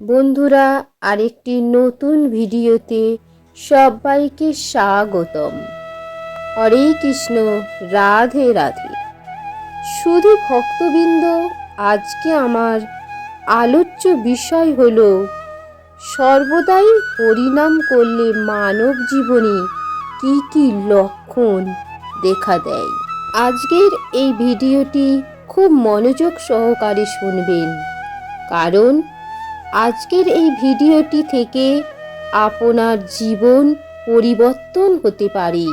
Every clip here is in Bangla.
বন্ধুরা, আরেকটি নতুন ভিডিওতে সবাইকে স্বাগতম। হরে কৃষ্ণ, রাধে রাধে। শুধু ভক্তবৃন্দ, আজকে আমার আলোচ্য বিষয় হল, সর্বদাই হরিনাম করলে মানব জীবনে কি কি লক্ষণ দেখা দেয়? আজকের এই ভিডিওটি খুব মনোযোগ সহকারে শুনবেন। কারণ আজকের এই ভিডিওটি থেকে আপনার জীবন পরিবর্তন হতে পারে।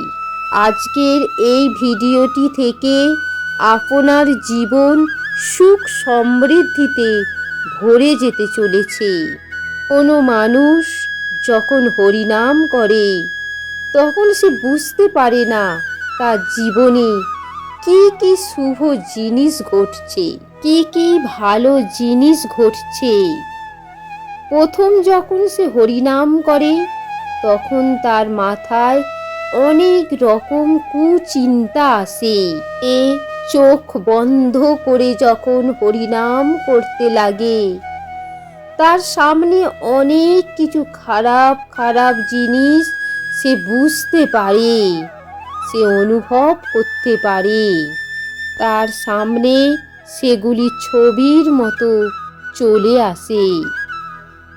আজকের এই ভিডিওটি থেকে আপনার জীবন সুখ সমৃদ্ধিতে ভরে যেতে চলেছে। কোনো মানুষ যখন হরিনাম করে, তখন সে বুঝতে পারে না তার জীবনে কি কি শুভ জিনিস ঘটছে, কি কি ভালো জিনিস ঘটছে। প্রথম যখন সে হরিনাম করে, তখন তার মাথায় অনেক রকম কুচিন্তা আসে। এ চোখ বন্ধ করে যখন হরিনাম করতে লাগে, তার সামনে অনেক কিছু খারাপ খারাপ জিনিস সে বুঝতে পারে, সে অনুভব করতে পারে। তার সামনে সেগুলি ছবির মতো চলে আসে।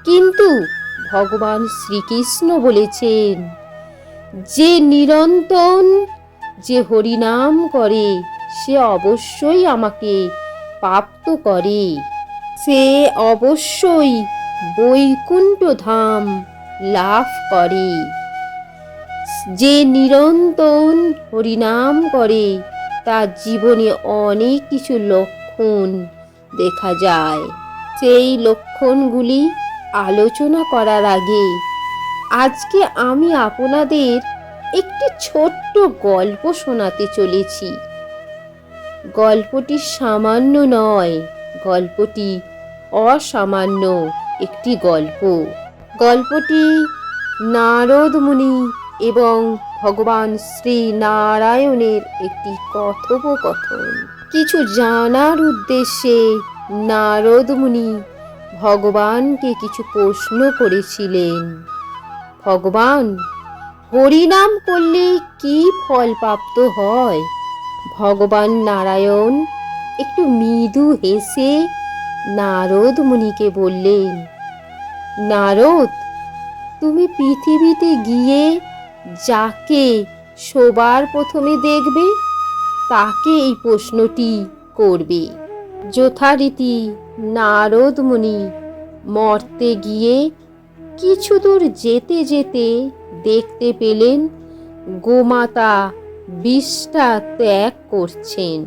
কিন্তু ভগবান শ্রীকৃষ্ণ বলেছেন, যে নিরন্তন যে হরিনাম করে, সে অবশ্যই আমাকে প্রাপ্ত করে। সে অবশ্যই বৈকুণ্ঠ ধাম লাভ করে। যে নিরন্তন হরিনাম করে, তার জীবনে অনেক কিছু লক্ষণ দেখা যায়। সেই লক্ষণগুলি আলোচনা করার আগে আজকে আমি আপনাদের একটি ছোট্ট গল্প শোনাতে চলেছি। গল্পটি সামান্য নয়, গল্পটি অসামান্য একটি গল্প। গল্পটি নারদ মুনি এবং ভগবান শ্রী নারায়ণের একটি কথোপকথন। কিছু জানার উদ্দেশ্যে নারদ মুনি ভগবানকে কিছু প্রশ্ন করেছিলেন। ভগবান, হরিনাম করলে কি ফল প্রাপ্ত হয়? ভগবান নারায়ণ একটু মৃদু হেসে নারদ মুনিকে বললেন, নারদ, তুমি পৃথিবীতে গিয়ে যাকে সবার প্রথমে দেখবে, তাকে এই প্রশ্নটি করবে। যথারীতি নারদ মুনি মর্তে গিয়ে কিছু দূর যেতে যেতে দেখতে পেলেন গোমাতা বিষটা ত্যাগ করছেন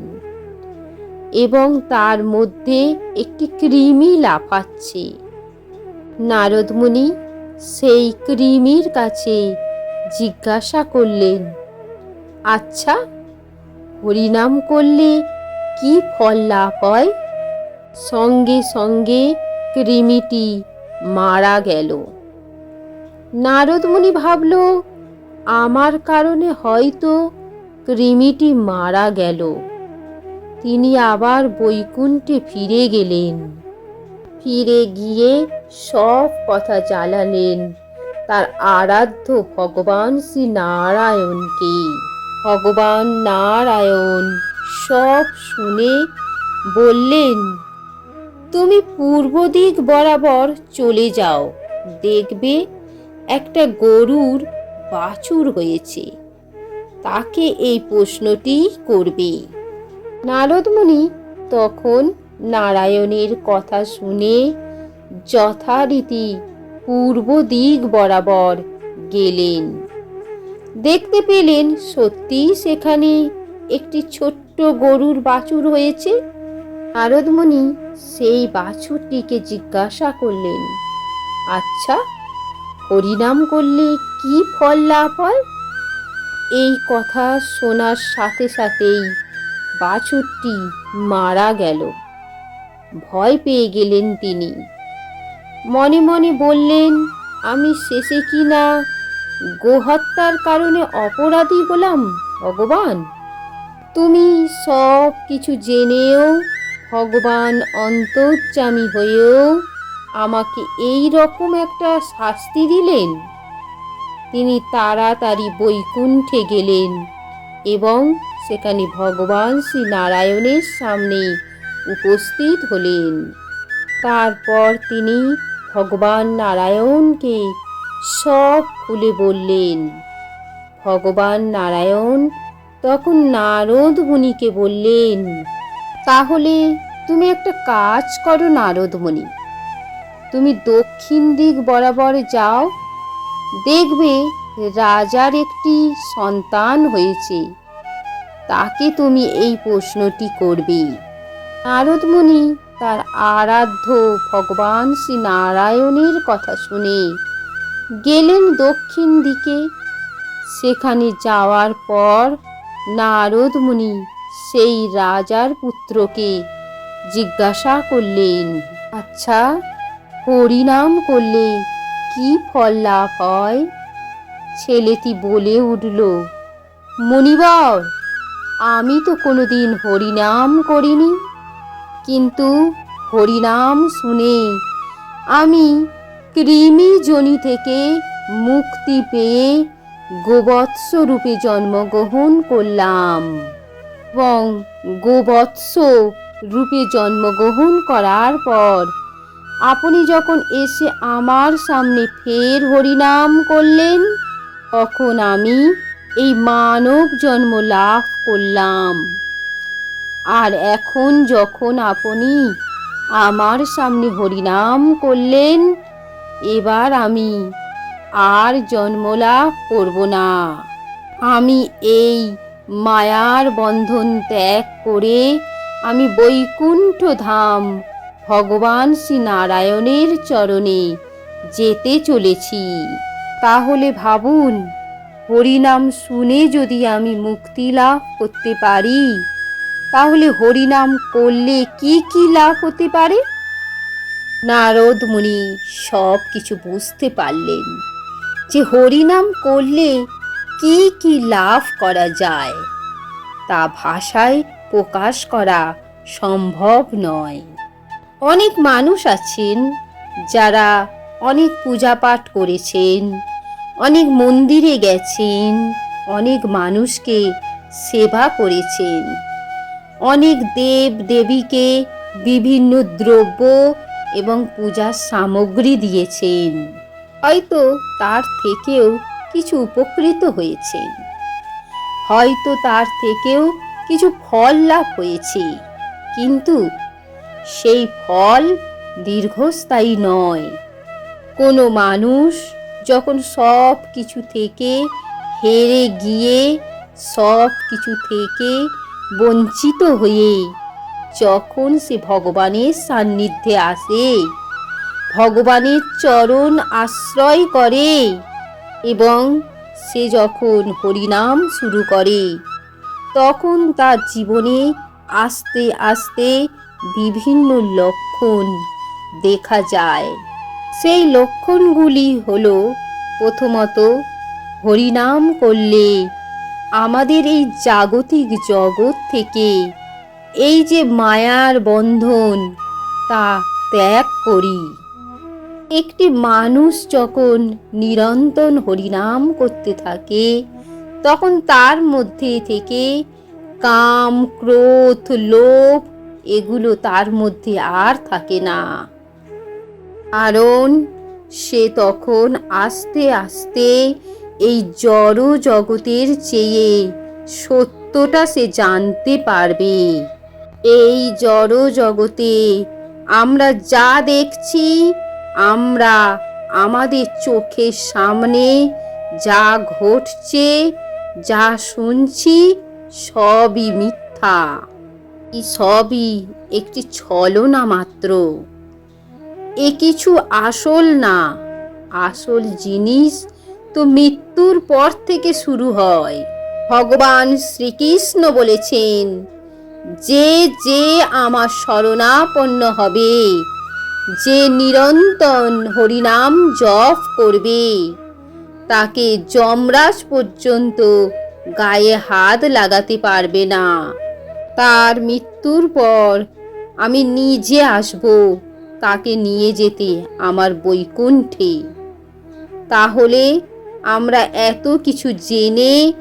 এবং তার মধ্যে একটি কৃমি লাফাচ্ছে। নারদমুনি সেই কৃমির কাছে জিজ্ঞাসা করলেন আচ্ছা হরিনাম করলে কি ফল লাভ হয়? সঙ্গে সঙ্গে কৃমিটি মারা গেল। নারদমুনি ভাবল, আমার কারণে হয়তো কৃমিটি মারা গেল। তিনি আবার বৈকুণ্ঠে ফিরে গেলেন। ফিরে গিয়ে সব কথা জানালেন তার আরাধ্য ভগবান শ্রী নারায়ণকে ভগবান নারায়ণ সব শুনে বললেন তুমি পূর্ব দিক বরাবর চলে যাও। দেখবে একটা গরুর বাছুর হয়েছে। তাকে এই প্রশ্নটি করবে। নারদমুনি তখন নারায়ণের কথা শুনে যথারীতি পূর্ব দিক বরাবর গেলেন। দেখতে পেলেন সত্যি সেখানে একটি ছোট্ট গরুর বাছুর হয়েছে। নারদমণি সেই বাছুরটিকে জিজ্ঞাসা করলেন আচ্ছা হরিনাম করলে কি ফল লাভ হয়? এই কথা শোনার সাথে সাথেই বাছুরটি মারা গেল। ভয় পেয়ে গেলেন তিনি। মনে মনে বললেন, আমি শেষে কি না গোহত্যার কারণে অপরাধী হলাম, ভগবান? তুমি সব কিছু জেনেও ভগবান অন্তর্যামী হয়েও আমাকে এই রকম একটা শাস্তি দিলেন। তিনি তাড়াতাড়ি বৈকুণ্ঠে গেলেন এবং সেখানে ভগবান শ্রী নারায়ণের সামনে উপস্থিত হলেন। তারপর তিনি ভগবান নারায়ণকে সব খুলে বললেন। ভগবান নারায়ণ তখন নারদ মুনিকে বললেন তাহলে তুমি একটা কাজ করো নারদমণি। তুমি দক্ষিণ দিক বরাবর যাও, দেখবে রাজার একটি সন্তান হয়েছে। তাকে তুমি এই প্রশ্নটি করবে। নারদমণি তার আরাধ্য ভগবান শ্রী নারায়ণের কথা শুনে গেলেন দক্ষিণ দিকে। সেখানে যাওয়ার পর নারদ মুনি সেই রাজার পুত্রকে জিজ্ঞাসা করলেন আচ্ছা হরিনাম করলে কি ফল লাভ হয়? ছেলেটি বলে উঠল, মণিবর, আমি তো কোনোদিন হরিনাম করিনি, কিন্তু হরিনাম শুনে আমি কৃমি জনি থেকে মুক্তি পেয়ে গোবৎস রূপে জন্মগ্রহণ করলাম। এবং গোবৎস রূপে জন্মগ্রহণ করার পর আপনি যখন এসে আমার সামনে ফের হরিনাম করলেন, তখন আমি এই মানব জন্ম লাভ করলাম। আর এখন যখন আপনি আমার সামনে হরিনাম করলেন, এবার আমি আর জন্ম লাভ করব না। আমি এই মায়ার বন্ধন ত্যাগ করে আমি বৈকুণ্ঠ ধাম ভগবান শ্রী নারায়ণের চরণে যেতে চলেছি। তাহলে ভাবুন, হরিনাম শুনে যদি আমি মুক্তি লাভ করতে পারি, তাহলে হরিনাম করলে কি কি লাভ হতে পারে? নারদ মুনি সব কিছু বুঝতে পারলেন যে হরিনাম করলে কি কি লাভ করা যায়? তা ভাষায় প্রকাশ করা সম্ভব নয়। অনেক মানুষ আছেন যারা অনেক পূজা পাঠ করেছেন, অনেক মন্দিরে গেছেন, অনেক মানুষকে সেবা করেছেন। অনেক দেব দেবীকে বিভিন্ন দ্রব্য এবং পূজার সামগ্রী দিয়েছেন। হয়তো তার থেকেও কিছু উপকৃত হয়েছেন হয়তো তার থেকেও কিছু ফল লাভ হয়েছে, কিন্তু সেই ফল দীর্ঘস্থায়ী নয়। কোনো মানুষ যখন সব কিছু থেকে হেরে গিয়ে সব কিছু থেকে বঞ্চিত হয়ে যখন সে ভগবানের সান্নিধ্যে আসে, ভগবানের চরণ আশ্রয় করে এবং সে যখন হরিনাম শুরু করে, তখন তার জীবনে আস্তে আস্তে বিভিন্ন লক্ষণ দেখা যায়। সেই লক্ষণগুলি হলো, প্রথমত, হরিনাম করলে আমাদের এই জাগতিক জগৎ থেকে এই যে মায়ার বন্ধন তা ত্যাগ করি। একটি মানুষ যখন নিরন্তর হরিনাম করতে থাকে, তখন তার মধ্যে থেকে কাম, ক্রোধ, লোভ, এগুলো তার মধ্যে আর থাকে না। কারণ সে তখন আস্তে আস্তে এই জড় জগতের চেয়ে সত্যটা সে জানতে পারবে। এই জড় জগতে আমরা যা দেখছি আমরা আমাদের চোখের সামনে যা ঘটছে, যা শুনছি, সবই মিথ্যা। সবই একটি ছলনা মাত্র। এ কিছু আসল না, আসল জিনিস তো মৃত্যুর পর থেকে শুরু হয়। ভগবান শ্রীকৃষ্ণ বলেছেন, যে যে আমার শরণাপন্ন হবে যে নিরন্তন হরিনাম জপ করবে, তাকে যমরাজ পর্যন্ত গায়ে হাত লাগাতে পারবে না। তার মৃত্যুর পর আমি নিজে আসব, তাকে নিয়ে যেতে আমার বৈকুণ্ঠে। তাহলে আমরা এত কিছু জেনে,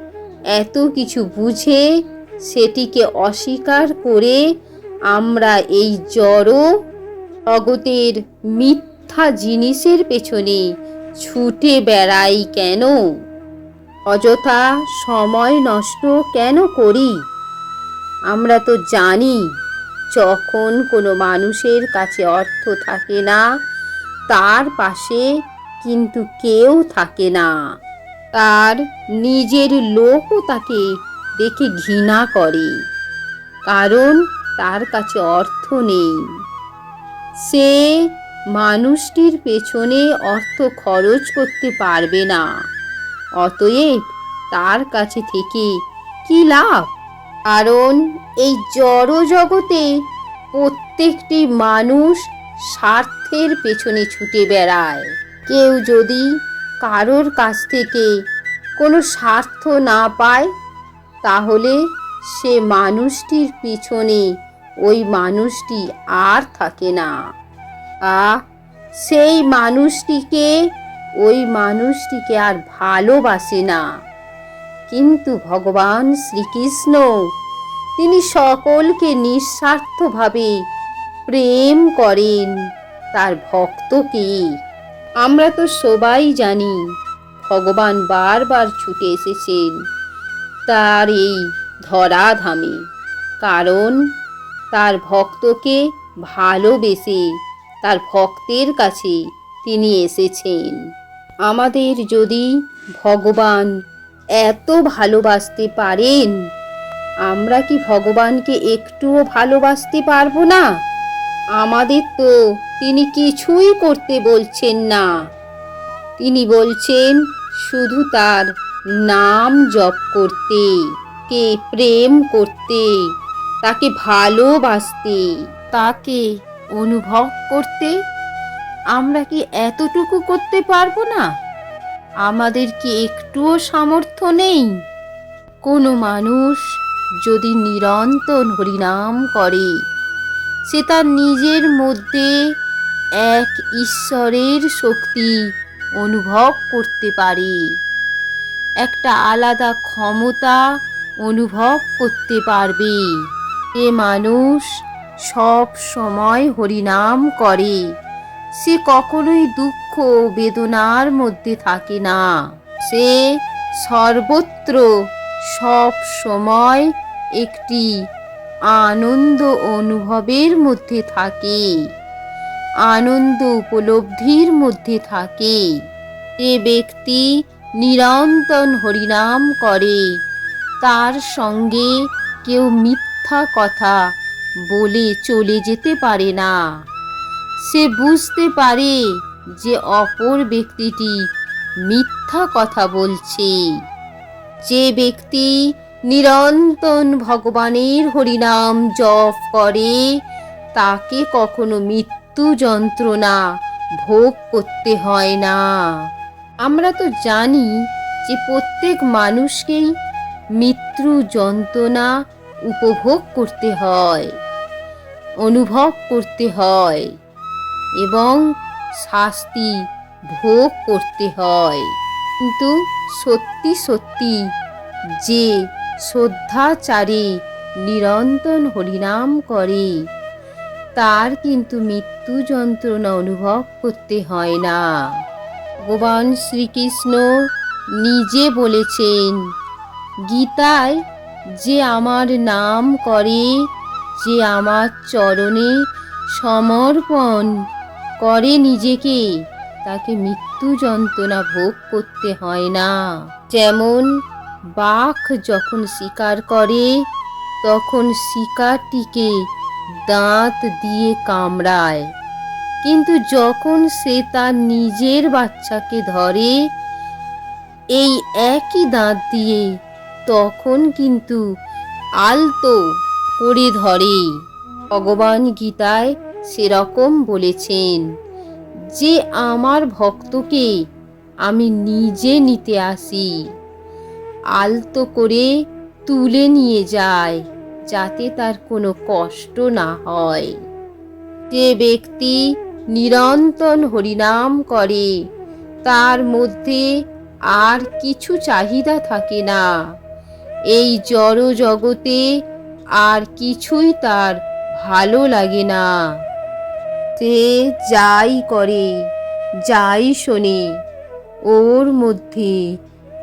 এত কিছু বুঝে, সেটিকে অস্বীকার করে আমরা এই জড় জগতের মিথ্যা জিনিসের পেছনে ছুটে বেড়াই কেন? অযথা সময় নষ্ট কেন করি? আমরা তো জানি, যখন কোনো মানুষের কাছে অর্থ থাকে না, তার পাশে কিন্তু কেউ থাকে না। তার নিজের লোকও তাকে দেখে ঘৃণা করে, কারণ তার কাছে অর্থ নেই। সে মানুষটির পেছনে অর্থ খরচ করতে পারবে না। অতএব তার কাছে থেকে কি লাভ? কারণ এই জড় জগতে প্রত্যেকটি মানুষ স্বার্থের পেছনে ছুটে বেড়ায়। কেউ যদি কারোর কাছ থেকে কোনো স্বার্থ না পায়, তাহলে সে মানুষটির পিছনে ওই মানুষটি আর থাকে না। আ, সেই মানুষটিকে, ওই মানুষটিকে আর ভালোবাসে না। কিন্তু ভগবান শ্রীকৃষ্ণ, তিনি সকলকে নিঃস্বার্থভাবে প্রেম করেন। তার ভক্তকে আমরা তো সবাই জানি, ভগবান বারবার ছুটে এসেছেন তার এই ধরাধামে। কারণ তার ভক্তকে ভালোবেসে তার ভক্তের কাছে তিনি এসেছেন। আমাদের যদি ভগবান এত ভালোবাসতে পারেন, আমরা কি ভগবানকে একটুও ভালোবাসতে পারব না? আমাদের তো তিনি কিছুই করতে বলছেন না। তিনি বলছেন, শুধু তার নাম জপ করতে, কে প্রেম করতে তাকে ভালোবাসতে। তাকে অনুভব করতে আমরা কি এতটুকু করতে পারব না? আমাদের কি একটুও সামর্থ্য নেই? কোনো মানুষ যদি নিরন্তর হরিনাম করে, সে তার নিজের মধ্যে এক ঈশ্বরের শক্তি অনুভব করতে পারে। একটা আলাদা ক্ষমতা অনুভব করতে পারবে। এ মানুষ সব সময় হরিনাম করে। সে কখনোই দুঃখ বেদনার মধ্যে থাকে না। সে সর্বত্র সব সময় একটি আনন্দ অনুভবের মধ্যে থাকে। আনন্দ উপলব্ধির মধ্যে থাকে। যে ব্যক্তি নিরন্তন হরিনাম করে। তার সঙ্গে কেউ মিথ্যা কথা বলে চলে যেতে পারে না। সে বুঝতে পারে যে অপর ব্যক্তিটি মিথ্যা কথা বলছে। যে ব্যক্তি নিরন্তন ভগবানের হরিনাম জপ করে, তাকে কখনো মৃত্যু যন্ত্রণা ভোগ করতে হয় না। আমরা তো জানি যে প্রত্যেক মানুষকেই মৃত্যু যন্ত্রণা উপভোগ করতে হয়, অনুভব করতে হয় এবং শাস্তি ভোগ করতে হয়। কিন্তু সত্যি সত্যি যে শ্রদ্ধাচারে নিরন্তন হরিনাম করে, তার কিন্তু মৃত্যু যন্ত্রণা অনুভব করতে হয় না। ভগবান শ্রীকৃষ্ণ নিজে বলেছেন, গীতায় যে আমার নাম করে, যে আমার চরণে সমর্পণ করে নিজেকে, তাকে মৃত্যু যন্ত্রণা ভোগ করতে হয় না। যেমন বাঘ যখন শিকার করে, তখন শিকারটিকে দাঁত দিয়ে কামড়ায়। কিন্তু যখন সে তার নিজের বাচ্চাকে ধরে, এই একই দাঁত দিয়ে তখন কিন্তু আলতো করে ধরে। ভগবান গীতায় সেরকম বলেছেন, যে আমার ভক্তকে আমি নিজে নিতে আসি, আলতো করে তুলে নিয়ে যায়, যাতে তার কোনো কষ্ট না হয়। যে ব্যক্তি নিরন্তর হরিনাম করে, তার মধ্যে আর কিছু চাহিদা থাকে না। এই জড় জগতে আর কিছুই তার ভালো লাগে না। সে যাই করে, যাই শোনে, ওর মধ্যে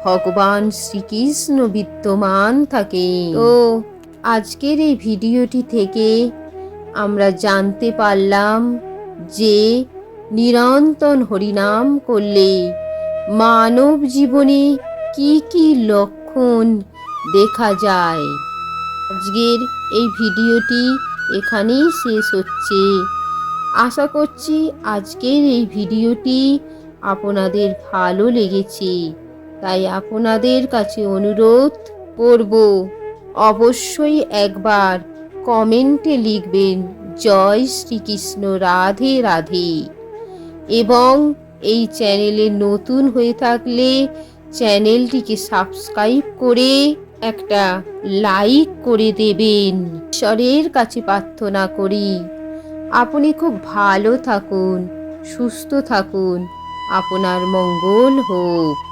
ভগবান শ্রীকৃষ্ণ বিদ্যমান থাকে। তো আজকের এই ভিডিওটি থেকে আমরা জানতে পারলাম যে নিরন্তর হরিনাম করলে মানব জীবনে কি কি লক্ষণ দেখা যায়। আজকের এই ভিডিওটি এখানেই শেষ হচ্ছে। আশা করছি আজকের এই ভিডিওটি আপনাদের ভালো লেগেছে। তাই আপনাদের কাছে অনুরোধ করব, অবশ্যই একবার কমেন্টে লিখবেন, জয় শ্রীকৃষ্ণ, রাধে রাধে। এবং এই চ্যানেলে নতুন হয়ে থাকলে চ্যানেলটিকে সাবস্ক্রাইব করে একটা লাইক করে দেবেন। ঈশ্বরের কাছে প্রার্থনা করি। আপনি খুব ভালো থাকুন, সুস্থ থাকুন। আপনার মঙ্গল হোক।